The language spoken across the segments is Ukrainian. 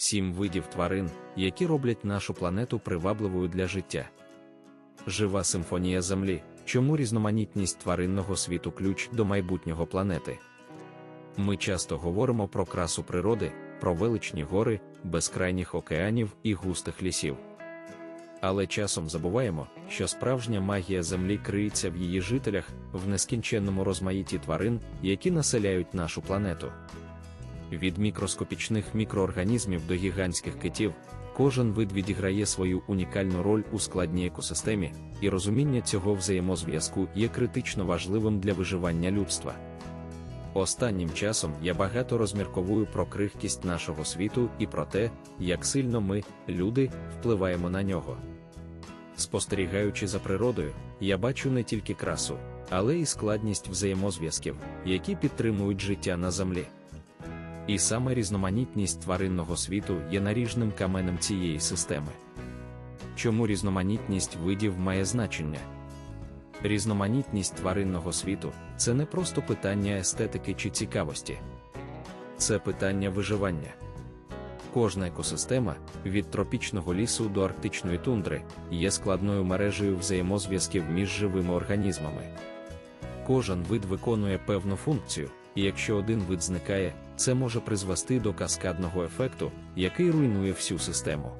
сім видів тварин, які роблять нашу планету привабливою для життя. Жива симфонія Землі, чому різноманітність тваринного світу ключ до майбутнього планети. Ми часто говоримо про красу природи, про величні гори, безкрайніх океанів і густих лісів. Але часом забуваємо, що справжня магія Землі криється в її жителях, в нескінченному розмаїті тварин, які населяють нашу планету. Від мікроскопічних мікроорганізмів до гігантських китів, кожен вид відіграє свою унікальну роль у складній екосистемі, і розуміння цього взаємозв'язку є критично важливим для виживання людства. Останнім часом я багато розмірковую про крихкість нашого світу і про те, як сильно ми, люди, впливаємо на нього. Спостерігаючи за природою, я бачу не тільки красу, але й складність взаємозв'язків, які підтримують життя на землі. І саме різноманітність тваринного світу є наріжним каменем цієї системи. Чому різноманітність видів має значення? Різноманітність тваринного світу це не просто питання естетики чи цікавості, це питання виживання. Кожна екосистема, від тропічного лісу до арктичної тундри, є складною мережею взаємозв'язків між живими організмами. Кожен вид виконує певну функцію, і якщо один вид зникає, це може призвести до каскадного ефекту, який руйнує всю систему.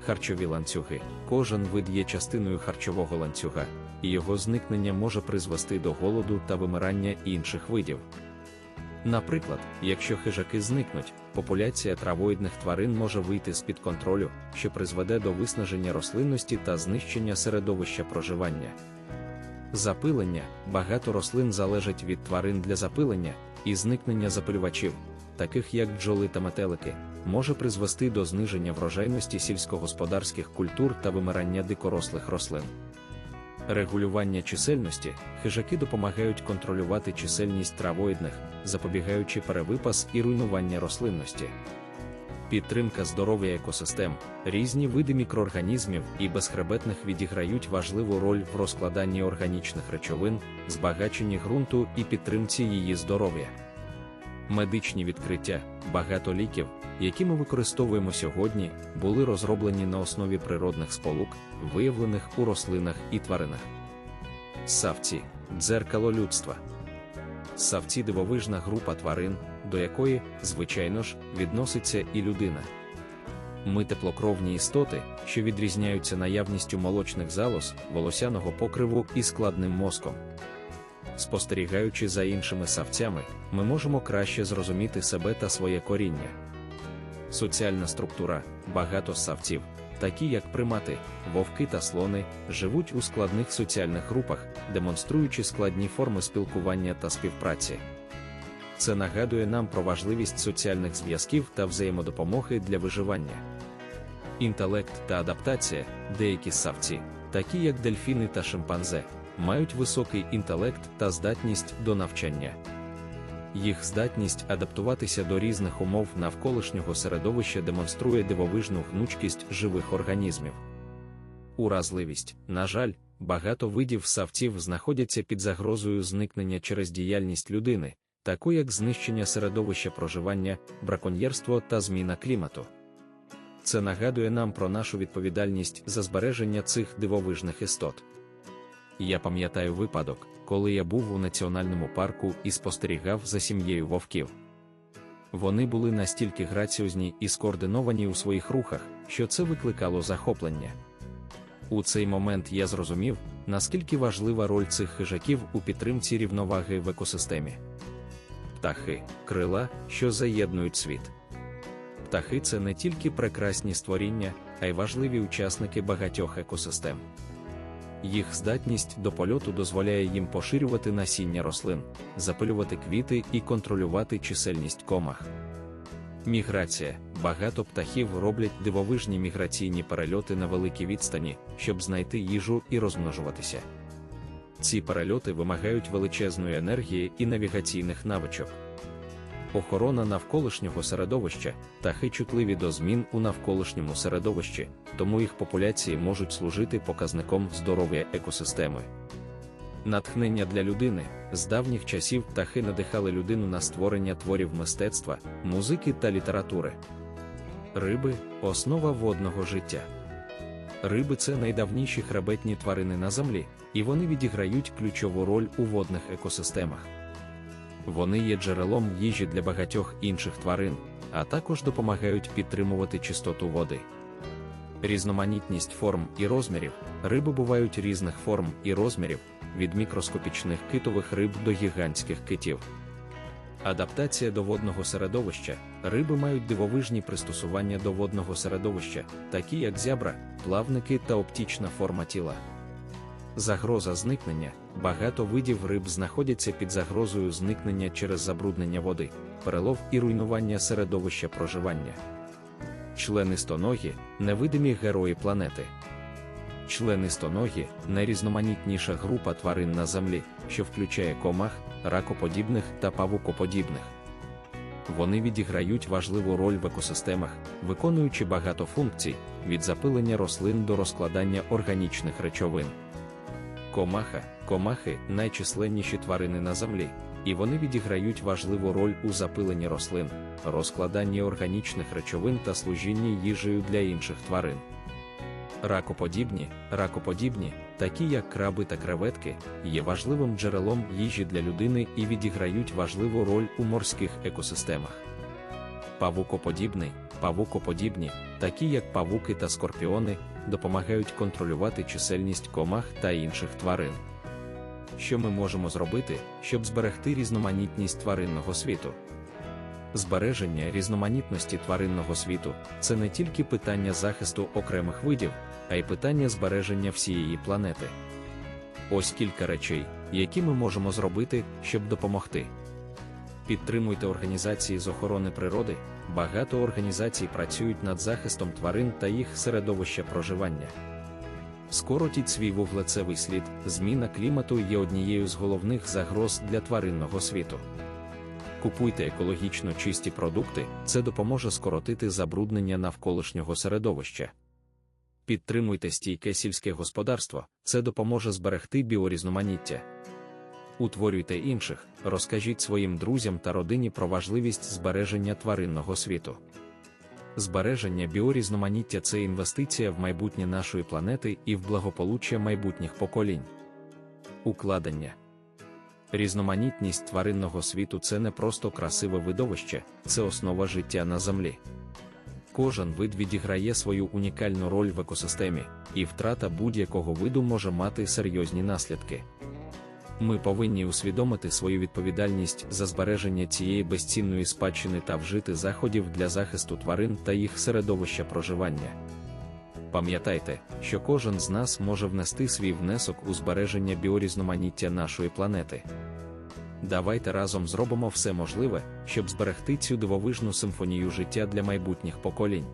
Харчові ланцюги. Кожен вид є частиною харчового ланцюга, і його зникнення може призвести до голоду та вимирання інших видів. Наприклад, якщо хижаки зникнуть, популяція травоїдних тварин може вийти з-під контролю, що призведе до виснаження рослинності та знищення середовища проживання. Запилення багато рослин залежать від тварин для запилення, і зникнення запилювачів, таких як бджоли та метелики, може призвести до зниження врожайності сільськогосподарських культур та вимирання дикорослих рослин. Регулювання чисельності хижаки допомагають контролювати чисельність травоїдних, запобігаючи перевипас і руйнування рослинності. Підтримка здоров'я екосистем, різні види мікроорганізмів і безхребетних відіграють важливу роль в розкладанні органічних речовин, збагаченні ґрунту і підтримці її здоров'я. Медичні відкриття, багато ліків, які ми використовуємо сьогодні, були розроблені на основі природних сполук, виявлених у рослинах і тваринах. Савці дзеркало людства. Савці дивовижна група тварин, до якої, звичайно ж, відноситься і людина. Ми теплокровні істоти, що відрізняються наявністю молочних залоз, волосяного покриву і складним мозком. Спостерігаючи за іншими савцями, ми можемо краще зрозуміти себе та своє коріння. Соціальна структура, багато савців, такі як примати, вовки та слони, живуть у складних соціальних групах, демонструючи складні форми спілкування та співпраці. Це нагадує нам про важливість соціальних зв'язків та взаємодопомоги для виживання. Інтелект та адаптація, деякі савці, такі як дельфіни та шимпанзе, мають високий інтелект та здатність до навчання. Їх здатність адаптуватися до різних умов навколишнього середовища демонструє дивовижну гнучкість живих організмів. Уразливість, на жаль, багато видів савців знаходяться під загрозою зникнення через діяльність людини, таку як знищення середовища проживання, браконьєрство та зміна клімату. Це нагадує нам про нашу відповідальність за збереження цих дивовижних істот. Я пам'ятаю випадок, коли я був у національному парку і спостерігав за сім'єю вовків. Вони були настільки граціозні і скоординовані у своїх рухах, що це викликало захоплення. У цей момент я зрозумів, наскільки важлива роль цих хижаків у підтримці рівноваги в екосистемі. Птахи, крила, що заєднують світ. Птахи це не тільки прекрасні створіння, а й важливі учасники багатьох екосистем. Їх здатність до польоту дозволяє їм поширювати насіння рослин, запилювати квіти і контролювати чисельність комах. Міграція багато птахів роблять дивовижні міграційні перельоти на великій відстані, щоб знайти їжу і розмножуватися. Ці перельоти вимагають величезної енергії і навігаційних навичок. Охорона навколишнього середовища птахи чутливі до змін у навколишньому середовищі, тому їх популяції можуть служити показником здоров'я екосистеми. Натхнення для людини з давніх часів птахи надихали людину на створення творів мистецтва, музики та літератури. Риби основа водного життя. Риби це найдавніші хребетні тварини на землі, і вони відіграють ключову роль у водних екосистемах. Вони є джерелом їжі для багатьох інших тварин, а також допомагають підтримувати чистоту води. Різноманітність форм і розмірів риби бувають різних форм і розмірів, від мікроскопічних китових риб до гігантських китів. Адаптація до водного середовища риби мають дивовижні пристосування до водного середовища, такі як зябра, плавники та оптічна форма тіла. Загроза зникнення багато видів риб знаходяться під загрозою зникнення через забруднення води, перелов і руйнування середовища проживання. Члени стоногі невидимі герої планети. Члени стоногі найрізноманітніша група тварин на землі, що включає комах, ракоподібних та павукоподібних. Вони відіграють важливу роль в екосистемах, виконуючи багато функцій від запилення рослин до розкладання органічних речовин. Комаха, комахи найчисленніші тварини на землі, і вони відіграють важливу роль у запиленні рослин, розкладанні органічних речовин та служінні їжею для інших тварин. Ракоподібні, ракоподібні, такі як краби та креветки, є важливим джерелом їжі для людини і відіграють важливу роль у морських екосистемах. Павукоподібний, павукоподібні, такі як павуки та скорпіони, допомагають контролювати чисельність комах та інших тварин. Що ми можемо зробити, щоб зберегти різноманітність тваринного світу? Збереження різноманітності тваринного світу це не тільки питання захисту окремих видів, а й питання збереження всієї планети. Ось кілька речей, які ми можемо зробити, щоб допомогти. Підтримуйте організації з охорони природи. Багато організацій працюють над захистом тварин та їх середовища проживання. Скоротіть свій вуглецевий слід, зміна клімату є однією з головних загроз для тваринного світу. Купуйте екологічно чисті продукти, це допоможе скоротити забруднення навколишнього середовища. Підтримуйте стійке сільське господарство, це допоможе зберегти біорізноманіття. Утворюйте інших, розкажіть своїм друзям та родині про важливість збереження тваринного світу. Збереження біорізноманіття це інвестиція в майбутнє нашої планети і в благополуччя майбутніх поколінь. Укладення Різноманітність тваринного світу це не просто красиве видовище, це основа життя на землі. Кожен вид відіграє свою унікальну роль в екосистемі, і втрата будь-якого виду може мати серйозні наслідки. Ми повинні усвідомити свою відповідальність за збереження цієї безцінної спадщини та вжити заходів для захисту тварин та їх середовища проживання. Пам'ятайте, що кожен з нас може внести свій внесок у збереження біорізноманіття нашої планети. Давайте разом зробимо все можливе, щоб зберегти цю дивовижну симфонію життя для майбутніх поколінь.